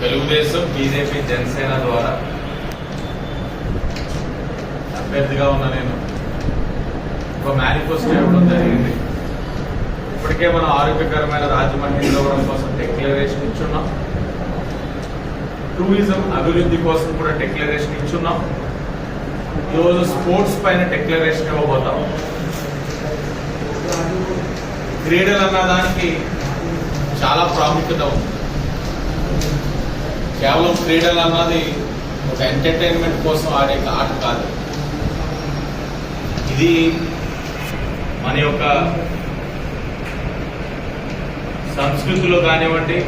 Telugu Desam BJP Janasena ద్వారా అభ్యర్థిగా ఉన్న నేను ఒక మేనిఫెస్టో ఇవ్వడం జరిగింది. ఇప్పటికే మనం ఆరోగ్యకరమైన రాజమండ్రి ఇవ్వడం కోసం డిక్లరేషన్ ఇచ్చున్నాం. టూరిజం అభివృద్ధి కోసం కూడా డిక్లరేషన్ ఇచ్చున్నాం. ఈరోజు స్పోర్ట్స్ పైన డిక్లరేషన్ ఇవ్వబోతాం. క్రీడలు అన్న దానికి చాలా ప్రాముఖ్యత ఉంది. కేవలం క్రీడలు అన్నది ఒక ఎంటర్టైన్మెంట్ కోసం ఆడే ఆట కాదు. ఇది మన యొక్క సంస్కృతిలో కానివ్వండి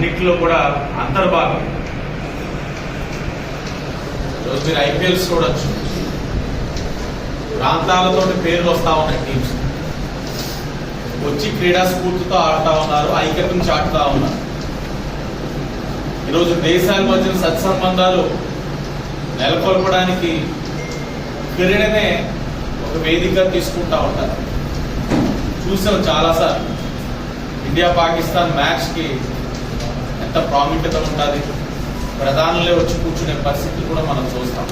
అన్నింటిలో కూడా అంతర్భాగం. ఈరోజు మీరు ఐపీఎల్స్ చూడొచ్చు. ప్రాంతాలతో పేర్లు వస్తా ఉన్నాయి టీమ్స్. వచ్చి క్రీడా స్ఫూర్తితో ఆడుతూ ఉన్నారు నుంచి ఆడుతూ ఉన్నారు. ఈరోజు దేశాల మధ్య సత్సంబంధాలు నెలకొల్పడానికి క్రీడనే ఒక వేదిక తీసుకుంటా ఉంటారు. చూసాం చాలాసార్లు. ఇండియా పాకిస్తాన్ మ్యాచ్కి ఎంత ప్రాముఖ్యత ఉంటుంది ప్రధానులే వచ్చి కూర్చునే పరిస్థితి కూడా మనం చూస్తాం.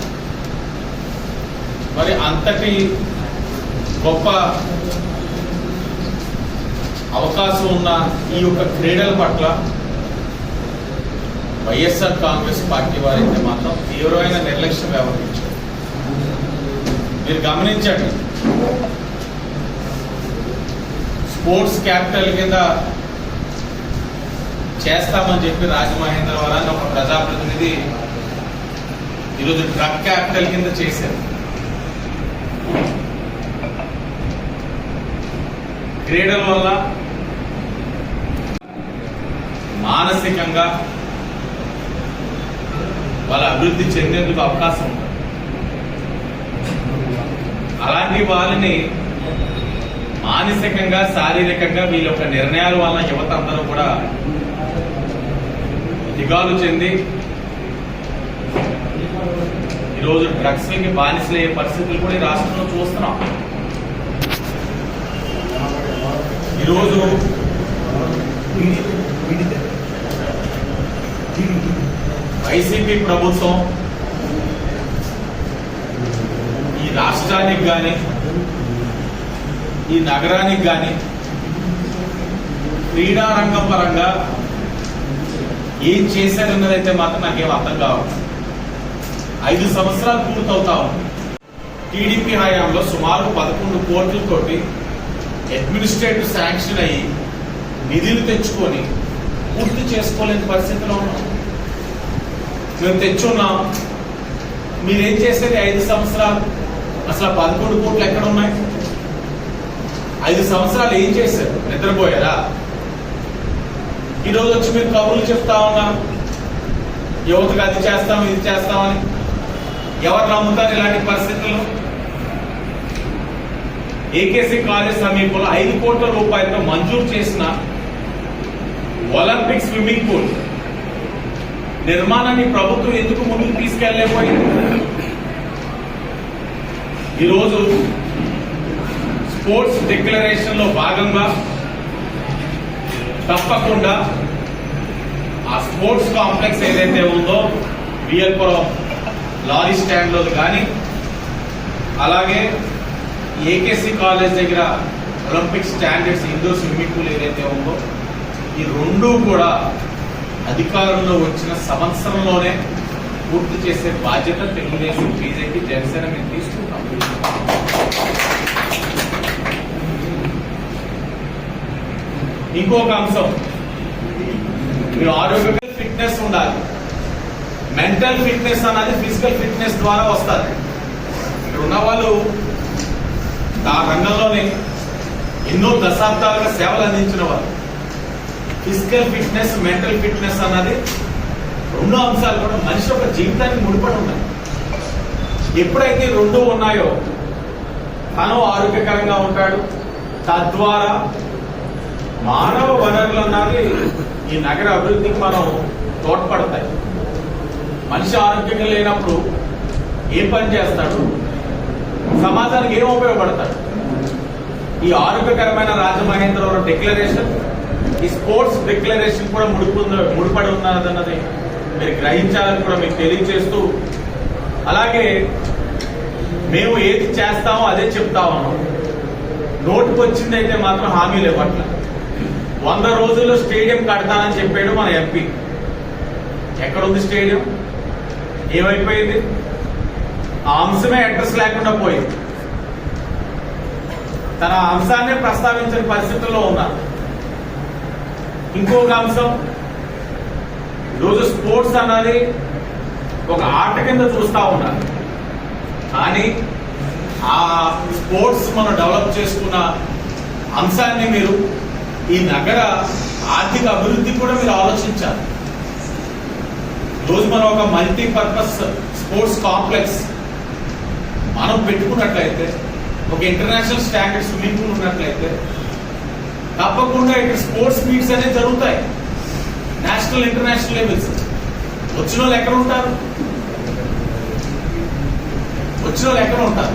మరి అంతటి గొప్ప అవకాశం ఉన్న ఈ యొక్క క్రీడల పట్ల వైఎస్ఆర్ కాంగ్రెస్ పార్టీ వారైతే మాత్రం తీవ్రమైన నిర్లక్ష్యం వ్యవహరించారు. మీరు గమనించండి. స్పోర్ట్స్ క్యాపిటల్ కింద చేస్తామని చెప్పి రాజమహేంద్రవరాన్ని ఒక ప్రజాప్రతినిధి ఈరోజు డ్రగ్ క్యాపిటల్ కింద చేశారు. క్రీడల వల్ల మానసికంగా వాళ్ళ అభివృద్ధి చెందేందుకు అవకాశం ఉంది. అలాంటి వాళ్ళని మానసికంగా శారీరకంగా వీళ్ళ యొక్క నిర్ణయాల వల్ల యువత అందరూ కూడా దిగాలు చెంది ఈరోజు డ్రగ్స్లకి బానిసలయ్యే పరిస్థితులు కూడా ఈ రాష్ట్రంలో చూస్తున్నాం. ఈరోజు వైసీపీ ప్రభుత్వం ఈ రాష్ట్రానికి కానీ ఈ నగరానికి కానీ క్రీడారంగం పరంగా ఏం చేశారన్నదైతే మాత్రం నాకేం అర్థం కావాలి ఐదు సంవత్సరాలు పూర్తవుతా ఉంది. టీడీపీ హయాంలో సుమారు పదకొండు కోట్లతోటి అడ్మినిస్ట్రేటివ్ శాంక్షన్ అయ్యి నిధులు తెచ్చుకొని పూర్తి చేసుకోలేని పరిస్థితిలో ఉన్నాం. మేము తెచ్చున్నాం. మీరేం చేసేది ఐదు సంవత్సరాలు? అసలు పదకొండు కోట్లు ఎక్కడ ఉన్నాయి? ఐదు సంవత్సరాలు ఏం చేశారు? నిద్రపోయారా? ఈరోజు వచ్చి మీరు కబుర్లు చెప్తా ఉన్నారు. యువతకు అది చేస్తాం ఇది చేస్తామని. ఎవరు నమ్ముతారు ఇలాంటి పరిస్థితుల్లో? ఏకేసీ కాలేజ్ సమీపంలో ఐదు కోట్ల రూపాయలతో మంజూరు చేసిన ఒలింపిక్ స్విమ్మింగ్ పూల్ నిర్మాణాన్ని ప్రభుత్వం ఎందుకు ముందుకు తీసుకెళ్ళేకపోయింది ఈరోజు స్పోర్ట్స్ డిక్లరేషన్లో భాగంగా తప్పకుండా ఆ స్పోర్ట్స్ కాంప్లెక్స్ ఏదైతే ఉందో వియల్పురం లారీ స్టాండ్లో కానీ అలాగే ఏకేసీ కాలేజ్ దగ్గర Olympic standards indoor swimming pool ఏదైతే ఉందో ఈ రెండూ కూడా అధికారంలో వచ్చిన సంవత్సరంలోనే పూర్తి చేసే బాధ్యత తెలుగుదేశం బీజేపీ జనసేన మేము తీసుకుంటాం. ఇంకొక అంశం. మీరు ఆరోగ్య ఫిట్నెస్ ఉండాలి. మెంటల్ ఫిట్నెస్ అన్నది ఫిజికల్ ఫిట్నెస్ ద్వారా వస్తుంది. ఇక్కడ ఉన్న వాళ్ళు ఆ రంగంలోనే ఎన్నో దశాబ్దాలుగా సేవలు అందించిన వాళ్ళు. ఫిజికల్ ఫిట్నెస్ మెంటల్ ఫిట్నెస్ అన్నది రెండు అంశాలు కూడా మనిషి యొక్క జీవితానికి ముడిపడి ఉన్నాయి. ఎప్పుడైతే రెండు ఉన్నాయో తను ఆరోగ్యకరంగా ఉంటాడు. తద్వారా మానవ వనరులు అన్నది ఈ నగర అభివృద్ధికి మనం తోడ్పడతాయి. మనిషి ఆరోగ్యంగా లేనప్పుడు ఏం పని చేస్తాడు? సమాజానికి ఏం ఉపయోగపడతాడు? ఈ ఆరోగ్యకరమైన రాజమహేంద్రవరం డిక్లరేషన్ ఈ స్పోర్ట్స్ డిక్లరేషన్ కూడా ముడిపొంద ముడిపడి ఉన్నదన్నది మీరు గ్రహించాలని కూడా మీకు తెలియజేస్తూ అలాగే మేము ఏది చేస్తామో అదే చెప్తా నోటుకు వచ్చిందైతే మాత్రం హామీలు ఇవ్వట్లేదు. వంద రోజుల్లో స్టేడియం కడతానని చెప్పాడు మన ఎంపీ. ఎక్కడుంది స్టేడియం? ఏమైపోయింది? ఆ అంశమే అడ్రస్ లేకుండా పోయింది. తన అంశాన్ని ప్రస్తావించిన పరిస్థితుల్లో ఉన్నారు ఇంకొక అంశం ఈరోజు స్పోర్ట్స్ అన్నది ఒక ఆట కింద చూస్తూ ఉన్నారు కానీ ఆ స్పోర్ట్స్ మనం డెవలప్ చేసుకున్న అంశాన్ని మీరు ఈ నగర ఆర్థిక అభివృద్ధి కూడా మీరు ఆలోచించాలి. రోజు మనం ఒక మల్టీపర్పస్ స్పోర్ట్స్ కాంప్లెక్స్ మనం పెట్టుకున్నట్లయితే ఒక ఇంటర్నేషనల్ స్టాండర్డ్ స్విమ్మింగ్ పూల్ ఉన్నట్లయితే తప్పకుండా ఇక్కడ స్పోర్ట్స్ మీట్స్ అనేవి జరుగుతాయి. నేషనల్ ఇంటర్నేషనల్ లెవెల్స్ వచ్చిన వాళ్ళు ఎక్కడ ఉంటారు? వచ్చిన వాళ్ళు ఎక్కడ ఉంటారు?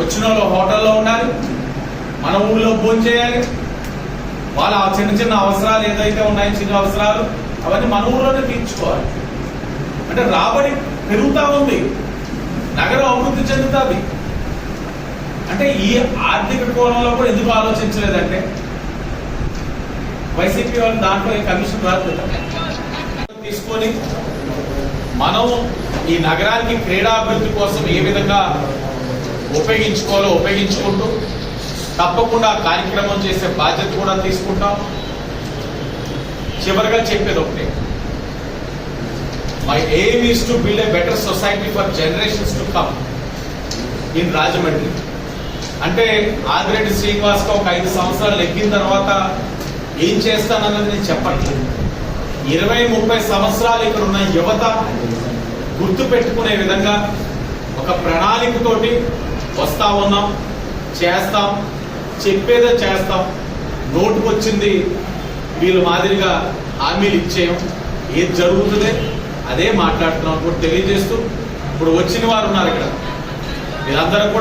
వచ్చిన వాళ్ళు హోటల్లో ఉండాలి మన ఊళ్ళో భోజనం చేయాలి వాళ్ళ చిన్న చిన్న అవసరాలు ఏదైతే ఉన్నాయో చిన్న అవసరాలు అవన్నీ మన ఊర్లోనే తీర్చుకోవాలి. అంటే రాబడి పెరుగుతా ఉంది. నగరం అభివృద్ధి చెందుతుంది. అంటే ఈ ఆర్థిక కోణంలో కూడా ఎందుకు ఆలోచించలేదంటే వైసీపీ వాళ్ళు దాంట్లో ఈ కమిషన్ రాదు తీసుకొని మనం ఈ నగరానికి క్రీడాభివృద్ధి కోసం ఏ విధంగా ఉపయోగించుకోవాలో ఉపయోగించుకుంటూ తప్పకుండా కార్యక్రమం చేసే బాధ్యత కూడా తీసుకుంటాం. చివరిగా చెప్పేది ఒకటే. My aim is to build a better society for generations to come in Rajahmundry అంటే ఆదిరెడ్డి శ్రీనివాస్ ఒక ఐదు సంవత్సరాలు ఎక్కిన తర్వాత ఏం చేస్తానన్నది నేను చెప్పట్లేదు. ఇరవై ముప్పై సంవత్సరాలు ఇక్కడ ఉన్న యువత గుర్తు పెట్టుకునే విధంగా ఒక ప్రణాళికతోటి వస్తా ఉన్నాం చేస్తాం. చెప్పేదే చేస్తాం. నోటుకు వచ్చింది వీళ్ళు మాదిరిగా హామీలు ఇచ్చేయం. ఏది జరుగుతుంది అదే మాట్లాడుతున్నాం. కూడా తెలియజేస్తూ ఇప్పుడు వచ్చిన వారు ఉన్నారు ఇక్కడ. వీళ్ళందరూ కూడా